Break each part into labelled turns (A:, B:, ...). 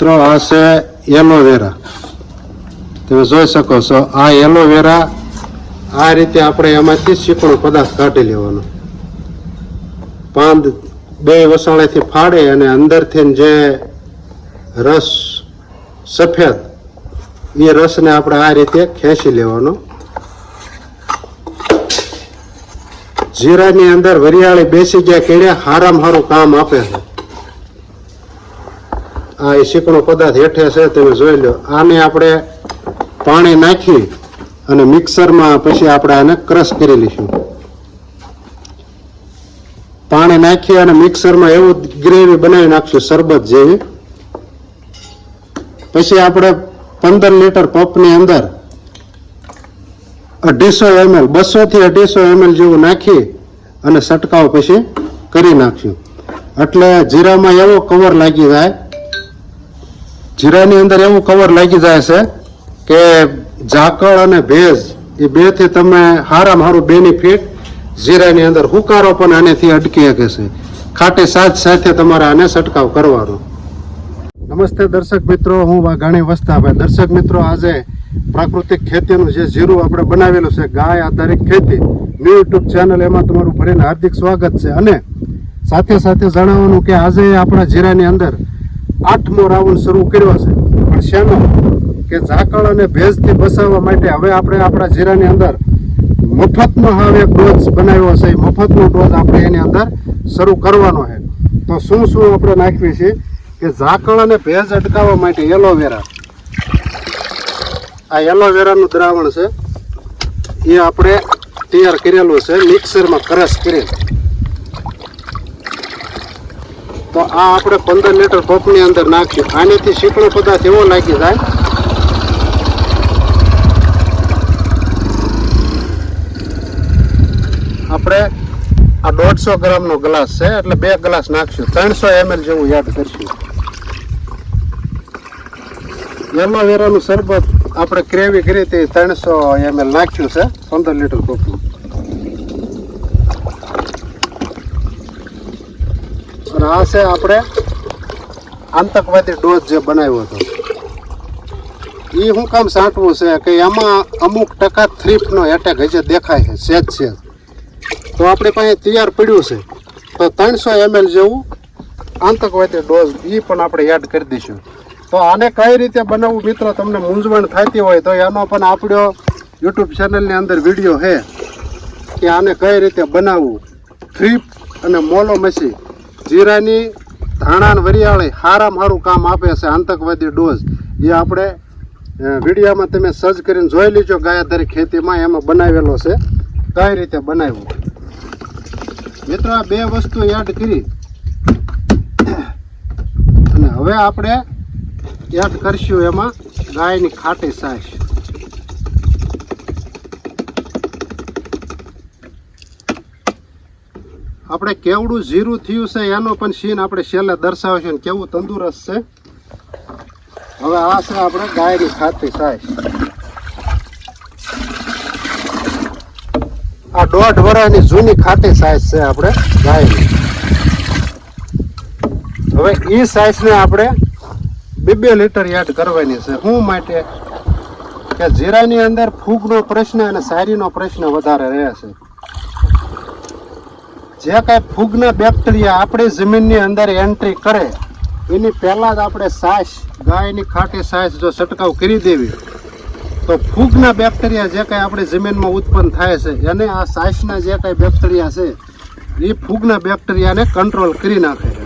A: મિત્રો આ છે એલોવેરા તમે જોઈ શકો છો, આ એલોવેરા આ રીતે આપણે એમાંથી શીકણો પદાર્થ કાઢી લેવાનો. પાંદ બે વસાળેથી ફાડે અને અંદરથી જે રસ સફેદ, એ રસને આપણે આ રીતે ખેંચી લેવાનો. જીરાની અંદર વરિયાળી બેસી ગયા કેળે હારામાં હારું કામ આપે છે. આ એ શીકણો પદાર્થ હેઠે છે, તમે જોઈ લો. આને આપણે પાણી નાખી અને મિક્સરમાં પછી આપણે આને ક્રશ કરી લઈશું. પાણી નાખી અને મિક્સરમાં એવું ગ્રેવી બનાવી નાખશું, શરબત જેવી. પછી આપણે પંદર લીટર પપની અંદર અઢીસો એમએલ બસો થી અઢીસો એમએલ જેવું નાખી અને છંટકાવ પછી કરી નાખ્યું એટલે જીરામાં એવો કવર લાગી જાય જીરાની અંદર એવું કવર લાગી જાય છે કે ઝાકળ અને ભેજ, એ બેથી તમે હારામાં મારું બેનિફિટ જીરાની અંદર હુકારો પણ આનેથી અટકી શકે છે. ખાટી સાજ સાથે તમારે આને છંટકાવ કરવાનો. નમસ્તે દર્શક મિત્રો, હું વાઘાણી વસ્તાભાઈ. દર્શક મિત્રો, આજે પ્રાકૃતિક ખેતીનું જે જીરું આપણે બનાવેલું છે, ગાય આધારિત ખેતી ન્યૂ યુટ્યુબ ચેનલ એમાં તમારું ફરીને હાર્દિક સ્વાગત છે. અને સાથે સાથે જણાવવાનું કે આજે આપણા જીરાની અંદર આઠમો રાઉન્ડ શરૂ કર્યો છે. પણ શેનો? કે ઝાકળ અને ભેજથી બચાવવા માટે હવે આપણે આપણા જીરાની અંદર મફતનો હવે ડોઝ બનાવ્યો છે. એ મફતનો ડોઝ આપણે એની અંદર શરૂ કરવાનો છે. તો શું શું આપણે નાખીએ છીએ કે ઝાકળ અને ભેજ અટકાવવા માટે એલોવેરા. આ એલોવેરાનું દ્રાવણ છે. એ આપણે તૈયાર કરેલું છે. મિક્સરમાં ક્રશ કરી તો આ આપણે પંદર લીટર પંપની અંદર નાખ્યું આનેથી શીકણો પદાર્થ એવો લાગી જાય. આપણે આ દોઢસો ગ્રામનો ગ્લાસ છે, એટલે બે ગ્લાસ નાખશું. ત્રણસો એમએલ જેવું યાદ કરશું. એલોવેરાનું શરબત આપણે ક્રેવી કરી હતી ત્રણસો એમએલ નાખ્યું છે, પંદર લીટર કોકનું અને આ છે આપણે આતંકવાદી ડોઝ જે બનાવ્યો હતો. એ શું કામ સાંટવું છે કે એમાં અમુક ટકા થ્રીપનો એટેક હજી દેખાય છે, સેજ સેજ તો આપણી પાસે તૈયાર પડ્યું છે. તો ત્રણસો એમએલ જેવું આતંકવાદી ડોઝ એ પણ આપણે એડ કરી દઈશું. તો આને કઈ રીતે બનાવવું મિત્રો તમને મૂંઝવણ થતી હોય તો એનો પણ આપણો યુટ્યુબ ચેનલની અંદર વીડિયો છે કે આને કઈ રીતે બનાવવું. થ્રીપ અને મોલો મસી જીરાની, ધાણા વરિયાળી હારામાં સારું કામ આપે છે આતંકવાદી ડોઝ. એ આપણે વિડીયામાં તમે સર્ચ કરીને જોઈ લીજો ગાયાધારી ખેતીમાં એમાં બનાવેલો છે. કઈ રીતે બનાવ્યો? મિત્રો બે વસ્તુ એડ કરી. અને હવે આપણે એડ કરશું એમાં ગાયની ખાટી છાશ આપણે કેવડું જીરું થયું છે, એનો પણ સીન આપણે છેલ્લે દર્શાવશું ને કેવું તંદુરસ્ત છે. હવે આ છે આપણે ગાયની ખાતી સાહેબ. આ દોઢ વર્ષની જૂની ખાટી સાઈઝ છે આપણે ગાયની હવે એ સાઈઝને આપણે બે બે લીટર એડ કરવાની છે. શું માટે કે જીરાની અંદર ફૂગનો પ્રશ્ન અને સારીનો પ્રશ્ન વધારે રહે છે. જે કાંઈ ફૂગના બેક્ટેરિયા આપણી જમીનની અંદર એન્ટ્રી કરે, એની પહેલાં જ આપણે સાસ, ગાયની ખાટી સાસ જો છંટકાવ કરી દેવી, તો ફૂગના બેક્ટેરિયા જે કાંઈ આપણી જમીનમાં ઉત્પન્ન થાય છે, એને આ સાસના જે કાંઈ બેક્ટેરિયા છે, એ ફૂગના બેક્ટેરિયાને કંટ્રોલ કરી નાખે છે.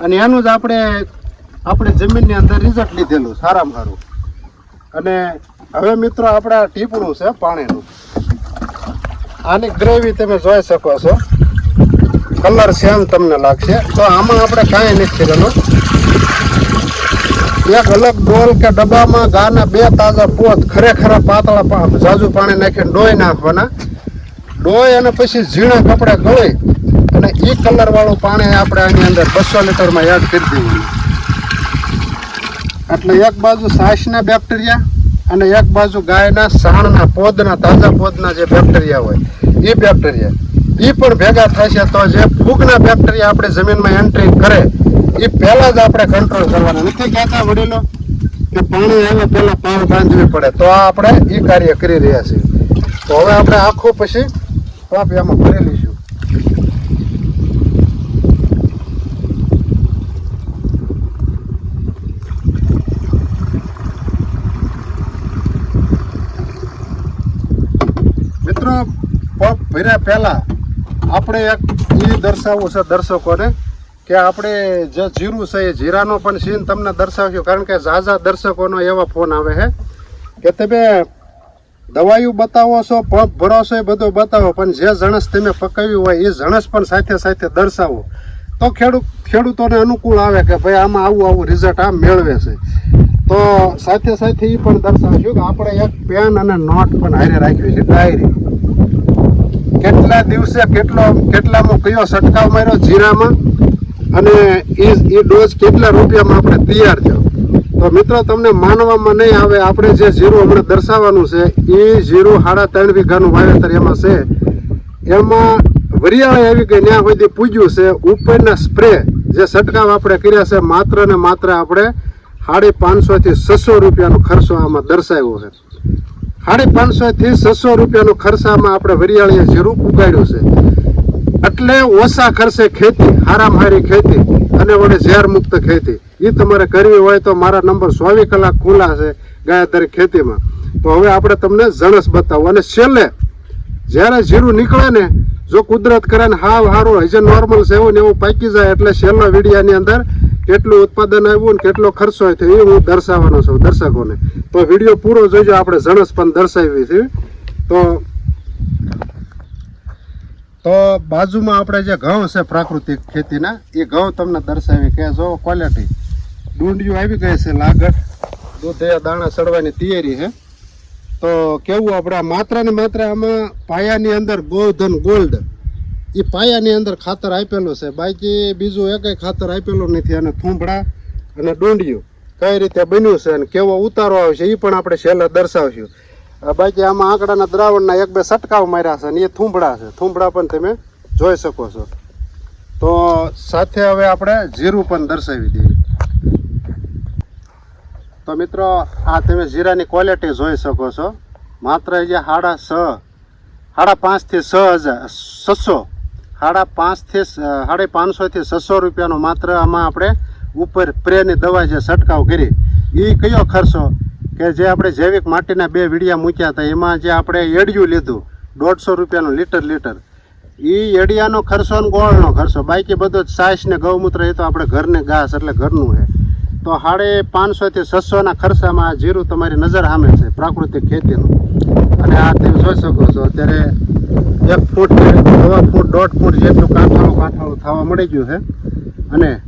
A: અને એનું જ આપણે, આપણી જમીનની અંદર રિઝલ્ટ લીધેલું સારામાં સારું. અને હવે મિત્રો, આપણા ટીપણું છે પાણીનું. આની ગ્રેવી તમે જોઈ શકો છો. કલર સેમ તમને લાગશે. તો આમાં આપણે કાંઈ નથી કરેલું એક અલગ ડોલ કે ડબ્બામાં ગાના બે તાજા પોત ખરેખર પાતળા ઝાઝુ પાણી નાખીને ડોય નાખવાના. ડોય અને પછી ઝીણા કપડે ગળી અને એ કલરવાળું પાણી આપણે આની અંદર બસો લીટરમાં એડ કરી દેવાનું. એટલે એક બાજુ સાસના બેક્ટેરિયા અને એક બાજુ ગાયના સાણના પોદના, તાજા પોદના જે બેક્ટેરિયા હોય. એ બેક્ટેરિયા એ પણ ભેગા થશે તો જે ફૂગના બેક્ટેરિયા આપણે જમીનમાં એન્ટ્રી કરે એ પહેલાં જ આપણે કંટ્રોલ કરવાના. નથી કહેતા વડીલો કે પાણી આવે પહેલાં પાવ બાંધવી પડે. તો આપણે એ કાર્ય કરી રહ્યા છીએ. તો હવે આપણે આખું પછી પાપ એમાં કરી લઈશું મિત્રો ભર્યા પહેલા આપણે એક એ દર્શાવવું છે દર્શકોને કે આપણે જે જીરું છે એ જીરાનો પણ સીન તમને દર્શાવ્યો, કારણ કે ઝાઝા દર્શકોનો એવા ફોન આવે છે કે તમે દવાયું બતાવો છો, પંપ ભરો છો એ બધું બતાવો, પણ જે જણસ તમે પકાવ્યું હોય એ જણસ પણ સાથે સાથે દર્શાવો. તો ખેડૂત, ખેડૂતોને અનુકૂળ આવે કે ભાઈ આમાં આવું આવું રિઝલ્ટ આમ મેળવે છે. તો સાથે સાથે એ પણ દર્શાવશું કે આપણે એક પેન અને નોટ પણ હારે રાખ્યું છે ડાયરી કેટલા દિવસે કેટલો કેટલામાં કયો છંટકાવ માર્યો જીરામાં? અને એ એ ડોઝ કેટલા રૂપિયામાં આપણે તૈયાર થયો? તો મિત્રો, તમને માનવામાં નહીં આવે, આપણે જે જીરું હમણાં દર્શાવવાનું છે, એ જીરું સાડા ત્રણ વીઘાનું વાવેતર એમાં છે. એમાં વરિયાળી આવી ગઈ ત્યાં સુધી પૂજ્યું છે, ઉપરના સ્પ્રે જે છંટકાવ આપણે કર્યા છે, માત્ર ને માત્ર આપણે સાડી પાંચસો થી છસો રૂપિયાનો ખર્ચો આમાં દર્શાવ્યો છે. સાડી પાંચસો થી છસો રૂપિયાનો ખર્ચામાં આપણે વરિયાળીએ જીરું ઉગાડ્યું છે. એટલે ઓછા ખર્ચે ખેતી હારામ હારી ખેતી અને વડે ઝેર મુક્ત ખેતી. એ તમારે કરવી હોય તો મારા નંબર ચોવીસ કલાક ખુલ્લા છે ગાયતરી ખેતીમાં. તો હવે આપણે તમને જણસ બતાવો. અને છેલ્લે, જ્યારે જીરું નીકળે ને, જો કુદરત કરે ને હાવ હારું, હજે નોર્મલ છે એવું ને એવું પાકી જાય એટલે છેલ્લો વિડીયાની અંદર કેટલું ઉત્પાદન આવ્યું ને કેટલો ખર્ચો થયો એ હું દર્શાવવાનો છું દર્શકોને. તો વીડિયો પૂરો જોઈજો આપણે જણસ પણ દર્શાવી છે. તો તો બાજુમાં આપણે જે ઘઉં છે પ્રાકૃતિક ખેતીના, એ ઘઉં તમને દર્શાવી કે જો ક્વોલિટી ડુંડિયું આવી ગઈ છે લાગત. દૂધે દાણા ચડવાની તૈયારી છે. તો કેવું આપણે માત્ર ને માત્ર આમાં પાયાની અંદર ગોધન ગોલ્ડ એ પાયાની અંદર ખાતર આપેલું છે. બાકી બીજું એકેય ખાતર આપેલું નથી. અને થૂંભડા અને ડુંડિયું કઈ રીતે બન્યું છે અને કેવો ઉતારો આવશે એ પણ આપણે છેલ્લે દર્શાવશું. બાકી આમાં આંકડાના દ્રાવણના એક બે છટકાવ માર્યા છે અને એ થૂંભડા છે. થૂંભડા પણ તમે જોઈ શકો છો. તો સાથે હવે આપણે જીરું પણ દર્શાવી દઈએ. તો મિત્રો, આ તમે જીરાની ક્વોલિટી જોઈ શકો છો. માત્ર જે સાડા છ સાડા પાંચથી છ હજાર, છસો સાડા પાંચથી સાડા પાંચસોથી છસો રૂપિયાનો માત્ર આમાં આપણે ઉપર પ્રેની દવા જે છંટકાવ કરી એ કયો ખર્ચો? કે જે આપણે જૈવિક માટીના બે વીડિયા મૂક્યા હતા, એમાં જે આપણે એડિયું લીધું, દોઢસો રૂપિયાનું લીટર લીટર. એ એડિયાનો ખર્ચો અને ગોળનો ખર્ચો, બાકી બધો જ છાશ ને ગૌમૂત્ર એ તો આપણે ઘરને ઘાસ એટલે ઘરનું છે. તો સાડે પાંચસોથી છસોના ખર્ચામાં આ જીરું તમારી નજર સામે છે, પ્રાકૃતિક ખેતીનું. અને આ તમે જોઈ શકો છો, અત્યારે એક ફૂટ સવા ફૂટ દોઢ ફૂટ જેટલું કાંઠાળું કાંઠાળું થવા મળી ગયું છે. અને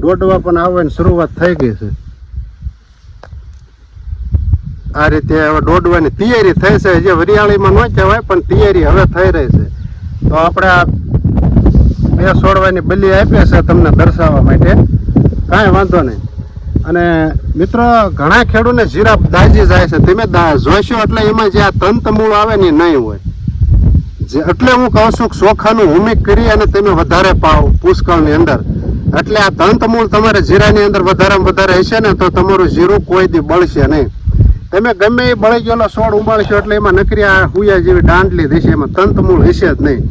A: દોડવા પણ આવવાની શરૂઆત થઈ ગઈ છે. આ રીતે હવે દોડવાની તૈયારી થઈ છે. જે વરિયાળીમાં ન કહેવાય, પણ તૈયારી હવે થઈ રહી છે. તો આપણે આ બે છોડવાની બલી આપીએ છે તમને દર્શાવવા માટે. કાંઈ વાંધો નહીં. અને મિત્રો, ઘણા ખેડૂતને જીરા દાજી જાય છે. તમે જોઈશો એટલે એમાં જે આ તંતમૂળ આવે ને નહીં હોય. એટલે હું કહું છું ચોખાનું હુમિક કરી અને તમે વધારે પાવ પુષ્કળની અંદર. એટલે આ તંતમૂળ તમારે જીરાની અંદર વધારેમાં વધારે હશે ને તો તમારું જીરું કોઈ દી બળશે નહીં. તમે ગમે એ બળી ગયેલો છોડ ઉમાળશો એટલે એમાં નકરી આ હુયા જેવી દાંડલી દેશે એમાં તંતમૂળ હશે જ નહીં.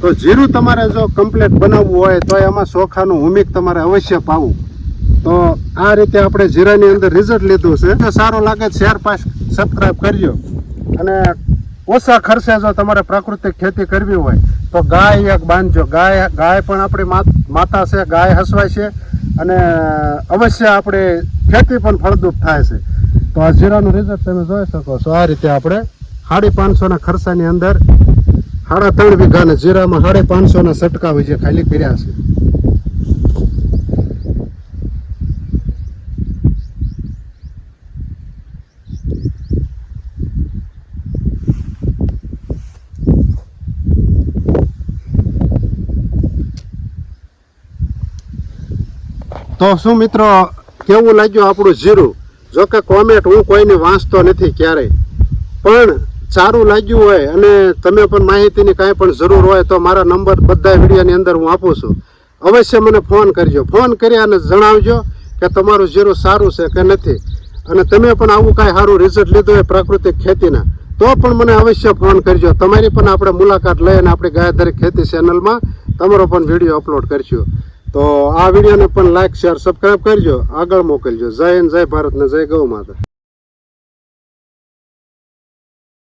A: તો જીરું તમારે જો કમ્પ્લેટ બનાવવું હોય તો એમાં ચોખાનું હુમિક તમારે અવશ્ય પાવું. તો આ રીતે આપણે જીરાની અંદર રિઝલ્ટ લીધું છે. સારું લાગે શેર, પાસ સબસ્ક્રાઈબ કરજો. અને ઓછા ખર્ચે જો તમારે પ્રાકૃતિક ખેતી કરવી હોય, તો ગાય એક બાંધજો. ગાય ગાય પણ આપણી માત- છે, ગાય હસવાય છે, અને અવશ્ય આપણે ખેતી પણ ફળદ્રુપ થાય છે. તો આ જીરાનું રિઝલ્ટ તમે જોઈ શકો છો. આ રીતે આપણે સાડી પાંચસોના ખર્ચાની અંદર સાડા ત્રણ વીઘાને જીરામાં સાડી પાંચસોના સટકા જે ખાલી કર્યા છે. તો શું મિત્રો, કેવું લાગ્યું આપણું જીરું? જો કે કોમેન્ટ હું કોઈને વાંચતો નથી ક્યારેય. પણ સારું લાગ્યું હોય અને તમે પણ માહિતીની કાંઈ પણ જરૂર હોય તો મારા નંબર બધા વિડીયોની અંદર હું આપું છું. અવશ્ય મને ફોન કરજો. ફોન કરી અને જણાવજો કે તમારું જીરું સારું છે કે નથી. અને તમે પણ આવું કાંઈ સારું રિઝલ્ટ લીધું હોય પ્રાકૃતિક ખેતીના, તો પણ મને અવશ્ય ફોન કરજો. તમારી પણ આપણે મુલાકાત લઈને આપણી ગાયધારી ખેતી ચેનલમાં તમારો પણ વીડિયો અપલોડ કરશું તો આ વિડીયોને પણ લાઈક શેર સબસ્ક્રાઈબ કરજો. આગળ મોકલજો. જય હિન્દ, જય ભારત ને જય ગૌ માતા.